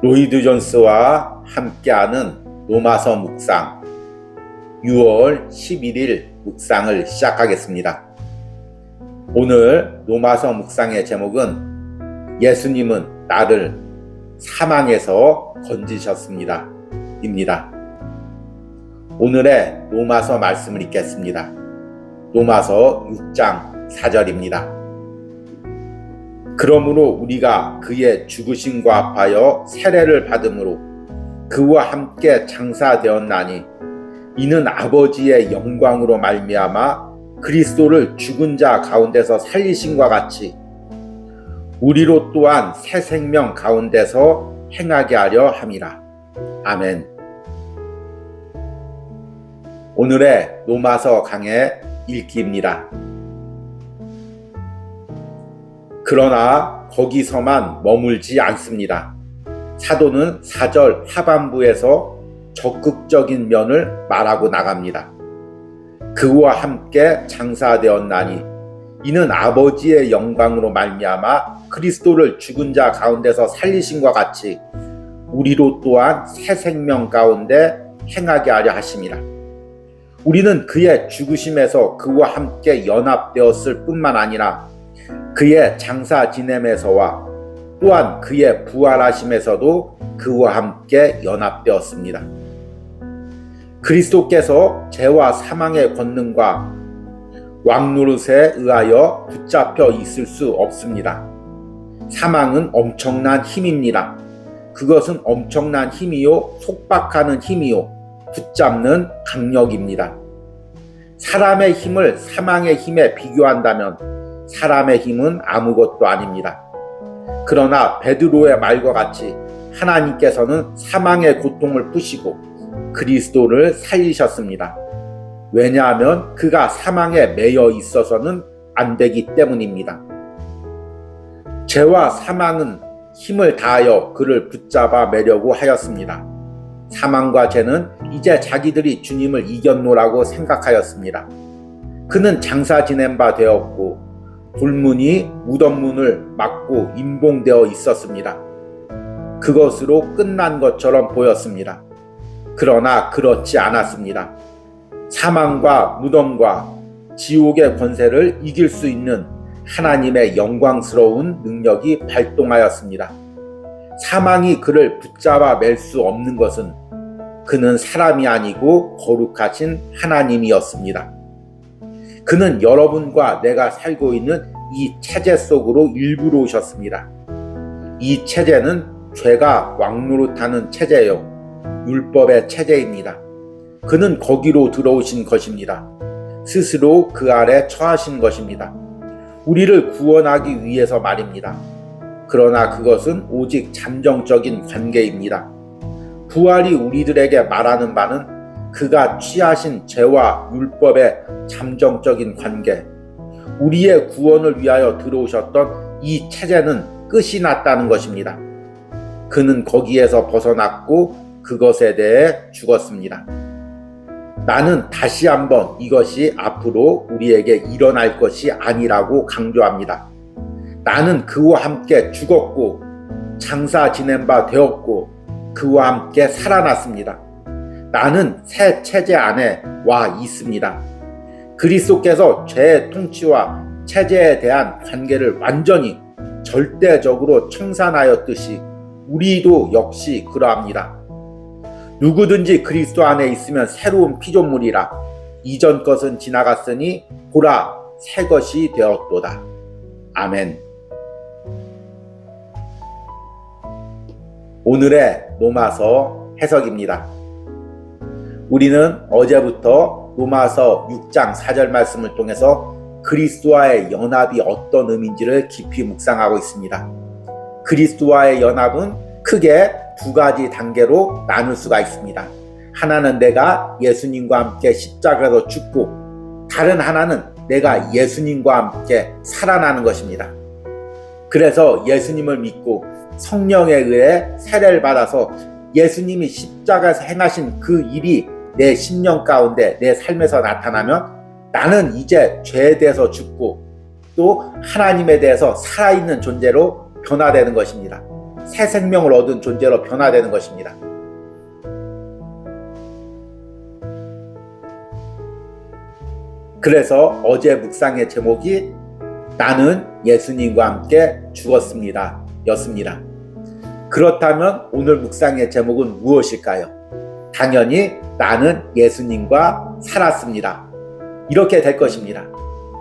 로이드 존스와 함께하는 로마서 묵상 6월 11일 묵상을 시작하겠습니다. 오늘 로마서 묵상의 제목은 예수님은 나를 사망에서 건지셨습니다. 입니다. 오늘의 로마서 말씀을 읽겠습니다. 로마서 6장 4절입니다. 그러므로 우리가 그의 죽으심과 합하여 세례를 받음으로 그와 함께 장사되었나니 이는 아버지의 영광으로 말미암아 그리스도를 죽은 자 가운데서 살리신과 같이 우리로 또한 새 생명 가운데서 행하게 하려 함이라. 아멘. 오늘의 로마서 강의 읽기입니다. 그러나 거기서만 머물지 않습니다. 사도는 4절 하반부에서 적극적인 면을 말하고 나갑니다. 그와 함께 장사되었나니 이는 아버지의 영광으로 말미암아 그리스도를 죽은 자 가운데서 살리신과 같이 우리로 또한 새 생명 가운데 행하게 하려 하심이라. 우리는 그의 죽으심에서 그와 함께 연합되었을 뿐만 아니라 그의 장사 지냄에서와 또한 그의 부활하심에서도 그와 함께 연합되었습니다. 그리스도께서 죄와 사망의 권능과 왕노릇에 의하여 붙잡혀 있을 수 없습니다. 사망은 엄청난 힘입니다. 그것은 엄청난 힘이요, 속박하는 힘이요, 붙잡는 강력입니다. 사람의 힘을 사망의 힘에 비교한다면 사람의 힘은 아무것도 아닙니다. 그러나 베드로의 말과 같이 하나님께서는 사망의 고통을 푸시고 그리스도를 살리셨습니다. 왜냐하면 그가 사망에 매여 있어서는 안 되기 때문입니다. 죄와 사망은 힘을 다하여 그를 붙잡아 매려고 하였습니다. 사망과 죄는 이제 자기들이 주님을 이겼노라고 생각하였습니다. 그는 장사 지낸 바 되었고 불문이 무덤문을 막고 임봉되어 있었습니다. 그것으로 끝난 것처럼 보였습니다. 그러나 그렇지 않았습니다. 사망과 무덤과 지옥의 권세를 이길 수 있는 하나님의 영광스러운 능력이 발동하였습니다. 사망이 그를 붙잡아 맬 수 없는 것은 그는 사람이 아니고 거룩하신 하나님이었습니다. 그는 여러분과 내가 살고 있는 이 체제 속으로 일부러 오셨습니다. 이 체제는 죄가 왕노릇하는 체제요. 율법의 체제입니다. 그는 거기로 들어오신 것입니다. 스스로 그 아래 처하신 것입니다. 우리를 구원하기 위해서 말입니다. 그러나 그것은 오직 잠정적인 관계입니다. 부활이 우리들에게 말하는 바는 그가 취하신 죄와 율법의 잠정적인 관계, 우리의 구원을 위하여 들어오셨던 이 체제는 끝이 났다는 것입니다. 그는 거기에서 벗어났고 그것에 대해 죽었습니다. 나는 다시 한번 이것이 앞으로 우리에게 일어날 것이 아니라고 강조합니다. 나는 그와 함께 죽었고 장사 지낸 바 되었고 그와 함께 살아났습니다. 나는 새 체제 안에 와 있습니다. 그리스도께서 죄의 통치와 체제에 대한 관계를 완전히 절대적으로 청산하였듯이 우리도 역시 그러합니다. 누구든지 그리스도 안에 있으면 새로운 피조물이라 이전 것은 지나갔으니 보라 새 것이 되었도다. 아멘. 오늘의 로마서 해석입니다. 우리는 어제부터 로마서 6장 4절 말씀을 통해서 그리스도와의 연합이 어떤 의미인지를 깊이 묵상하고 있습니다. 그리스도와의 연합은 크게 두 가지 단계로 나눌 수가 있습니다. 하나는 내가 예수님과 함께 십자가에서 죽고 다른 하나는 내가 예수님과 함께 살아나는 것입니다. 그래서 예수님을 믿고 성령에 의해 세례를 받아서 예수님이 십자가에서 행하신 그 일이 내 신령 가운데 내 삶에서 나타나면 나는 이제 죄에 대해서 죽고 또 하나님에 대해서 살아있는 존재로 변화되는 것입니다. 새 생명을 얻은 존재로 변화되는 것입니다. 그래서 어제 묵상의 제목이 나는 예수님과 함께 죽었습니다. 였습니다. 그렇다면 오늘 묵상의 제목은 무엇일까요? 당연히 나는 예수님과 살았습니다. 이렇게 될 것입니다.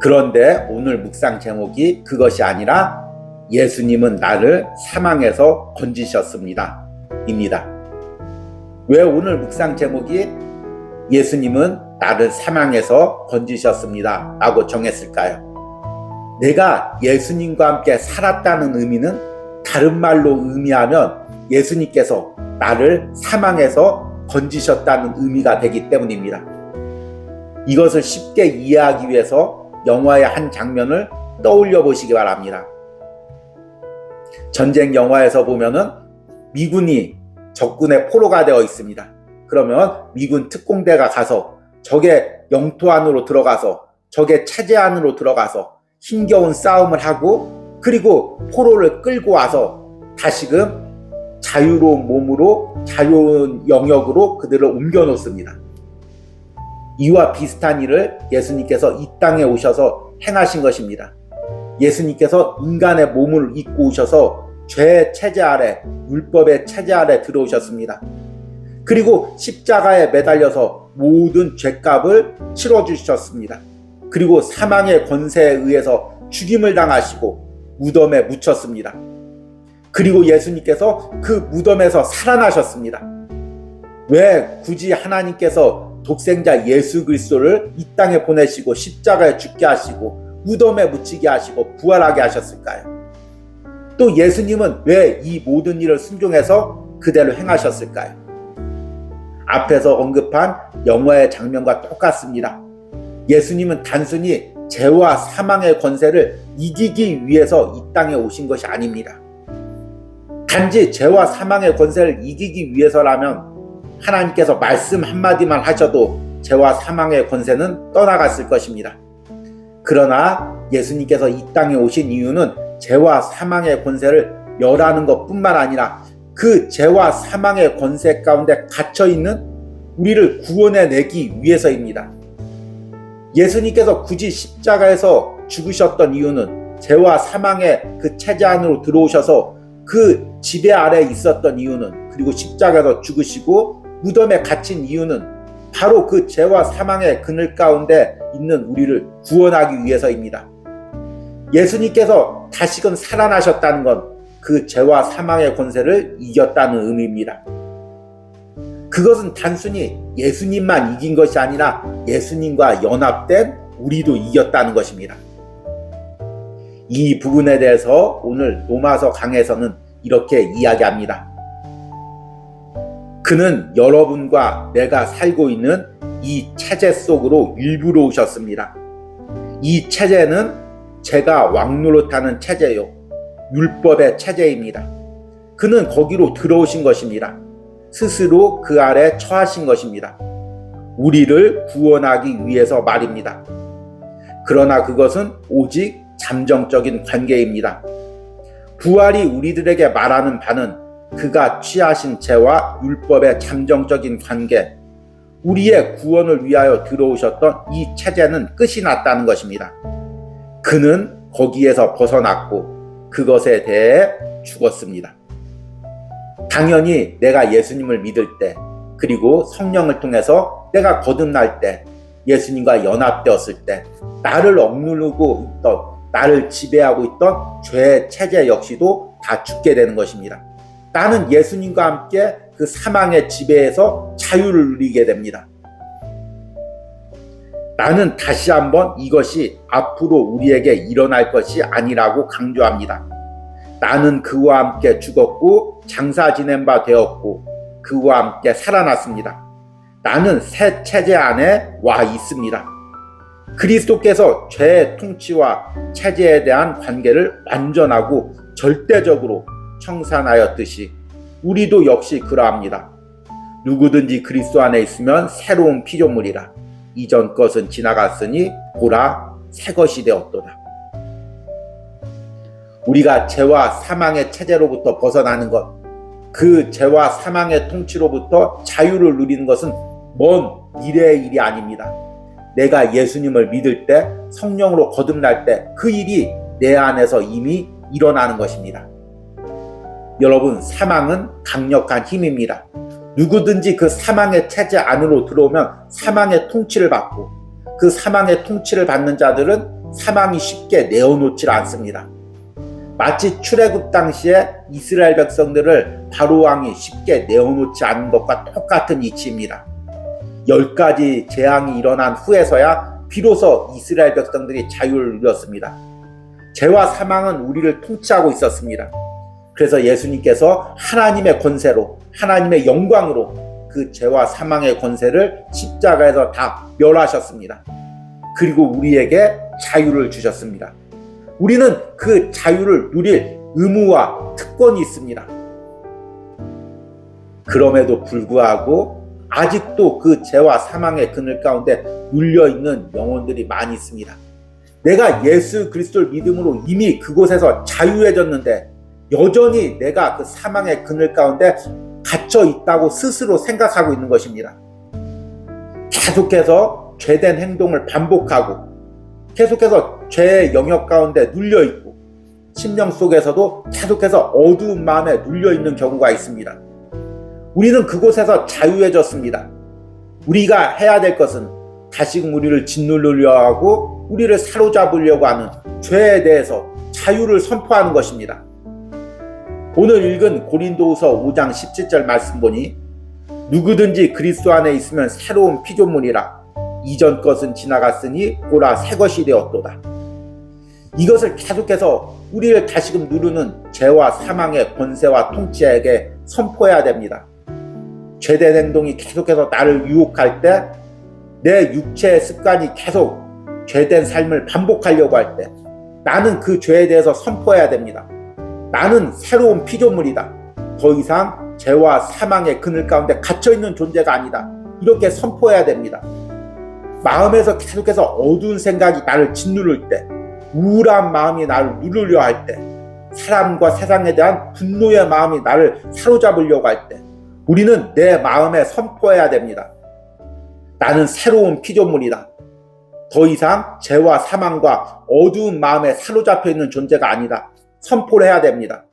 그런데 오늘 묵상 제목이 그것이 아니라 예수님은 나를 사망에서 건지셨습니다. 입니다. 왜 오늘 묵상 제목이 예수님은 나를 사망에서 건지셨습니다. 라고 정했을까요? 내가 예수님과 함께 살았다는 의미는 다른 말로 의미하면 예수님께서 나를 사망에서 건지셨다는 의미가 되기 때문입니다. 이것을 쉽게 이해하기 위해서 영화의 한 장면을 떠올려 보시기 바랍니다. 전쟁 영화에서 보면은 미군이 적군의 포로가 되어 있습니다. 그러면 미군 특공대가 가서 적의 영토 안으로 들어가서 적의 체제 안으로 들어가서 힘겨운 싸움을 하고 그리고 포로를 끌고 와서 다시금 자유로운 몸으로 자유로운 영역으로 그들을 옮겨 놓습니다. 이와 비슷한 일을 예수님께서 이 땅에 오셔서 행하신 것입니다. 예수님께서 인간의 몸을 입고 오셔서 죄의 체제 아래, 율법의 체제 아래 들어오셨습니다. 그리고 십자가에 매달려서 모든 죄값을 치러주셨습니다. 그리고 사망의 권세에 의해서 죽임을 당하시고 무덤에 묻혔습니다. 그리고 예수님께서 그 무덤에서 살아나셨습니다. 왜 굳이 하나님께서 독생자 예수 그리스도를 이 땅에 보내시고 십자가에 죽게 하시고 무덤에 묻히게 하시고 부활하게 하셨을까요? 또 예수님은 왜 이 모든 일을 순종해서 그대로 행하셨을까요? 앞에서 언급한 영화의 장면과 똑같습니다. 예수님은 단순히 죄와 사망의 권세를 이기기 위해서 이 땅에 오신 것이 아닙니다. 단지 죄와 사망의 권세를 이기기 위해서라면 하나님께서 말씀 한마디만 하셔도 죄와 사망의 권세는 떠나갔을 것입니다. 그러나 예수님께서 이 땅에 오신 이유는 죄와 사망의 권세를 멸하는 것 뿐만 아니라 그 죄와 사망의 권세 가운데 갇혀 있는 우리를 구원해 내기 위해서입니다. 예수님께서 굳이 십자가에서 죽으셨던 이유는 죄와 사망의 그 체제 안으로 들어오셔서 그 지배 아래 있었던 이유는 그리고 십자가에서 죽으시고 무덤에 갇힌 이유는 바로 그 죄와 사망의 그늘 가운데 있는 우리를 구원하기 위해서입니다. 예수님께서 다시금 살아나셨다는 건 그 죄와 사망의 권세를 이겼다는 의미입니다. 그것은 단순히 예수님만 이긴 것이 아니라 예수님과 연합된 우리도 이겼다는 것입니다. 이 부분에 대해서 오늘 로마서 강에서는 이렇게 이야기합니다. 그는 여러분과 내가 살고 있는 이 체제 속으로 일부러 오셨습니다. 이 체제는 제가 왕노릇하는 체제요. 율법의 체제입니다. 그는 거기로 들어오신 것입니다. 스스로 그 아래 처하신 것입니다. 우리를 구원하기 위해서 말입니다. 그러나 그것은 오직 잠정적인 관계입니다. 부활이 우리들에게 말하는 바는 그가 취하신 죄와 율법의 잠정적인 관계, 우리의 구원을 위하여 들어오셨던 이 체제는 끝이 났다는 것입니다. 그는 거기에서 벗어났고 그것에 대해 죽었습니다. 당연히 내가 예수님을 믿을 때, 그리고 성령을 통해서 내가 거듭날 때, 예수님과 연합되었을 때, 나를 억누르고 있던, 나를 지배하고 있던 죄의 체제 역시도 다 죽게 되는 것입니다. 나는 예수님과 함께 그 사망의 지배에서 자유를 누리게 됩니다. 나는 다시 한번 이것이 앞으로 우리에게 일어날 것이 아니라고 강조합니다. 나는 그와 함께 죽었고 장사 지낸 바 되었고 그와 함께 살아났습니다. 나는 새 체제 안에 와 있습니다. 그리스도께서 죄의 통치와 체제에 대한 관계를 완전하고 절대적으로 청산하였듯이 우리도 역시 그러합니다. 누구든지 그리스도 안에 있으면 새로운 피조물이라 이전 것은 지나갔으니 보라 새 것이 되었도다. 우리가 죄와 사망의 체제로부터 벗어나는 것, 그 죄와 사망의 통치로부터 자유를 누리는 것은 먼 미래의 일이 아닙니다. 내가 예수님을 믿을 때, 성령으로 거듭날 때 그 일이 내 안에서 이미 일어나는 것입니다. 여러분, 사망은 강력한 힘입니다. 누구든지 그 사망의 체제 안으로 들어오면 사망의 통치를 받고 그 사망의 통치를 받는 자들은 사망이 쉽게 내어놓질 않습니다. 마치 출애굽 당시에 이스라엘 백성들을 바로 왕이 쉽게 내어놓지 않는 것과 똑같은 이치입니다. 열 가지 재앙이 일어난 후에서야 비로소 이스라엘 백성들이 자유를 누렸습니다. 죄와 사망은 우리를 통치하고 있었습니다. 그래서 예수님께서 하나님의 권세로 하나님의 영광으로 그 죄와 사망의 권세를 십자가에서 다 멸하셨습니다. 그리고 우리에게 자유를 주셨습니다. 우리는 그 자유를 누릴 의무와 특권이 있습니다. 그럼에도 불구하고 아직도 그 죄와 사망의 그늘 가운데 눌려 있는 영혼들이 많이 있습니다. 내가 예수 그리스도를 믿음으로 이미 그곳에서 자유해졌는데 여전히 내가 그 사망의 그늘 가운데 갇혀 있다고 스스로 생각하고 있는 것입니다. 계속해서 죄된 행동을 반복하고 계속해서 죄의 영역 가운데 눌려 있고 심령 속에서도 계속해서 어두운 마음에 눌려 있는 경우가 있습니다. 우리는 그곳에서 자유해졌습니다. 우리가 해야 될 것은 다시금 우리를 짓누르려 하고 우리를 사로잡으려고 하는 죄에 대해서 자유를 선포하는 것입니다. 오늘 읽은 고린도후서 5장 17절 말씀 보니 누구든지 그리스도 안에 있으면 새로운 피조물이라 이전 것은 지나갔으니 보라 새 것이 되었도다. 이것을 계속해서 우리를 다시금 누르는 죄와 사망의 권세와 통치에게 선포해야 됩니다. 죄된 행동이 계속해서 나를 유혹할 때, 내 육체의 습관이 계속 죄된 삶을 반복하려고 할 때, 나는 그 죄에 대해서 선포해야 됩니다. 나는 새로운 피조물이다. 더 이상 죄와 사망의 그늘 가운데 갇혀 있는 존재가 아니다. 이렇게 선포해야 됩니다. 마음에서 계속해서 어두운 생각이 나를 짓누를 때, 우울한 마음이 나를 누르려 할 때, 사람과 세상에 대한 분노의 마음이 나를 사로잡으려고 할 때, 우리는 내 마음에 선포해야 됩니다. 나는 새로운 피조물이다. 더 이상 죄와 사망과 어두운 마음에 사로잡혀 있는 존재가 아니다. 선포를 해야 됩니다.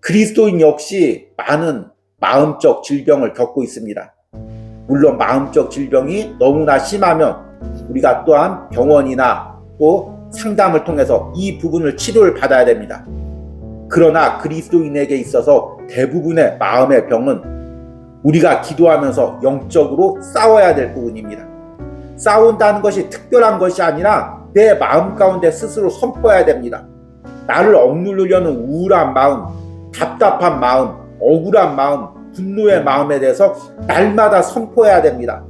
그리스도인 역시 많은 마음적 질병을 겪고 있습니다. 물론 마음적 질병이 너무나 심하면 우리가 또한 병원이나 또 상담을 통해서 이 부분을 치료를 받아야 됩니다. 그러나 그리스도인에게 있어서 대부분의 마음의 병은 우리가 기도하면서 영적으로 싸워야 될 부분입니다. 싸운다는 것이 특별한 것이 아니라 내 마음 가운데 스스로 선포해야 됩니다. 나를 억누르려는 우울한 마음, 답답한 마음, 억울한 마음, 분노의 마음에 대해서 날마다 선포해야 됩니다.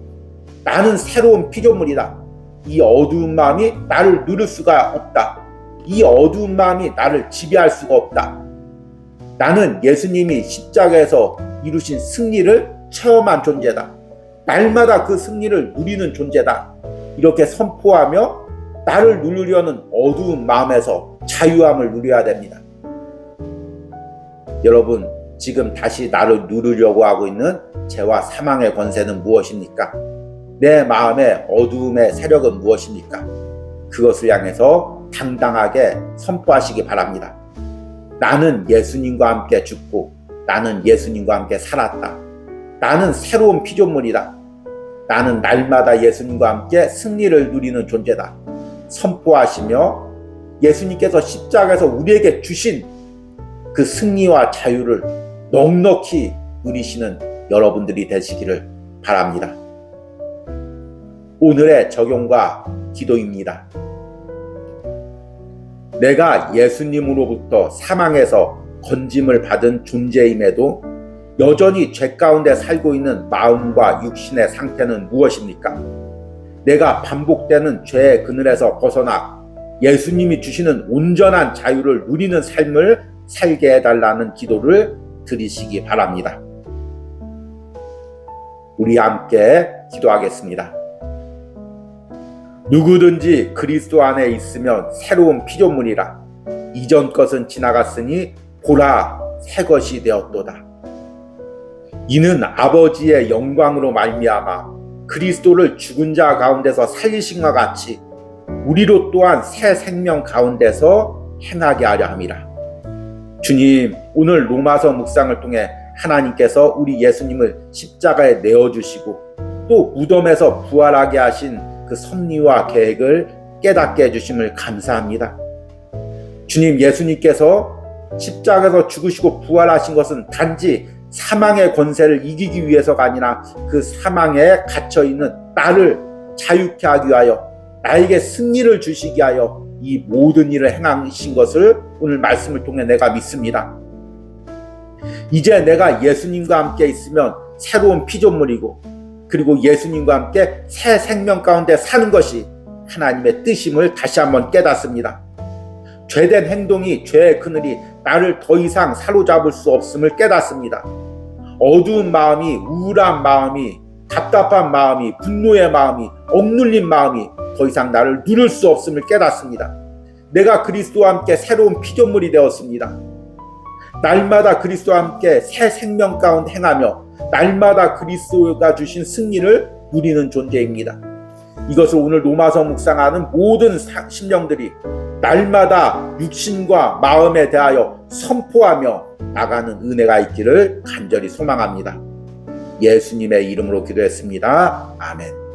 나는 새로운 피조물이다. 이 어두운 마음이 나를 누를 수가 없다. 이 어두운 마음이 나를 지배할 수가 없다. 나는 예수님이 십자가에서 이루신 승리를 체험한 존재다. 날마다 그 승리를 누리는 존재다. 이렇게 선포하며 나를 누르려는 어두운 마음에서 자유함을 누려야 됩니다. 여러분, 지금 다시 나를 누르려고 하고 있는 죄와 사망의 권세는 무엇입니까? 내 마음의 어두움의 세력은 무엇입니까? 그것을 향해서 당당하게 선포하시기 바랍니다. 나는 예수님과 함께 죽고 나는 예수님과 함께 살았다. 나는 새로운 피조물이다. 나는 날마다 예수님과 함께 승리를 누리는 존재다. 선포하시며 예수님께서 십자가에서 우리에게 주신 그 승리와 자유를 넉넉히 누리시는 여러분들이 되시기를 바랍니다. 오늘의 적용과 기도입니다. 내가 예수님으로부터 사망에서 건짐을 받은 존재임에도 여전히 죄 가운데 살고 있는 마음과 육신의 상태는 무엇입니까? 내가 반복되는 죄의 그늘에서 벗어나 예수님이 주시는 온전한 자유를 누리는 삶을 살게 해달라는 기도를 드리시기 바랍니다. 우리 함께 기도하겠습니다. 누구든지 그리스도 안에 있으면 새로운 피조물이라 이전 것은 지나갔으니 보라 새 것이 되었도다. 이는 아버지의 영광으로 말미암아 그리스도를 죽은 자 가운데서 살리신 것 같이 우리로 또한 새 생명 가운데서 행하게 하려 함이라. 주님, 오늘 로마서 묵상을 통해 하나님께서 우리 예수님을 십자가에 내어 주시고 또 무덤에서 부활하게 하신 그 섭리와 계획을 깨닫게 해 주심을 감사합니다. 주님 예수님께서 십자가에서 죽으시고 부활하신 것은 단지 사망의 권세를 이기기 위해서가 아니라 그 사망에 갇혀 있는 나를 자유케 하기 위하여 나에게 승리를 주시기 위하여 이 모든 일을 행하신 것을 오늘 말씀을 통해 내가 믿습니다. 이제 내가 예수님과 함께 있으면 새로운 피조물이고 그리고 예수님과 함께 새 생명 가운데 사는 것이 하나님의 뜻임을 다시 한번 깨닫습니다. 죄된 행동이 죄의 그늘이 나를 더 이상 사로잡을 수 없음을 깨닫습니다. 어두운 마음이 우울한 마음이 답답한 마음이 분노의 마음이 억눌린 마음이 더 이상 나를 누를 수 없음을 깨닫습니다. 내가 그리스도와 함께 새로운 피조물이 되었습니다. 날마다 그리스도와 함께 새 생명 가운데 행하며 날마다 그리스도가 주신 승리를 누리는 존재입니다. 이것을 오늘 로마서 묵상하는 모든 사- 심령들이 날마다 육신과 마음에 대하여 선포하며 나가는 은혜가 있기를 간절히 소망합니다. 예수님의 이름으로 기도했습니다. 아멘.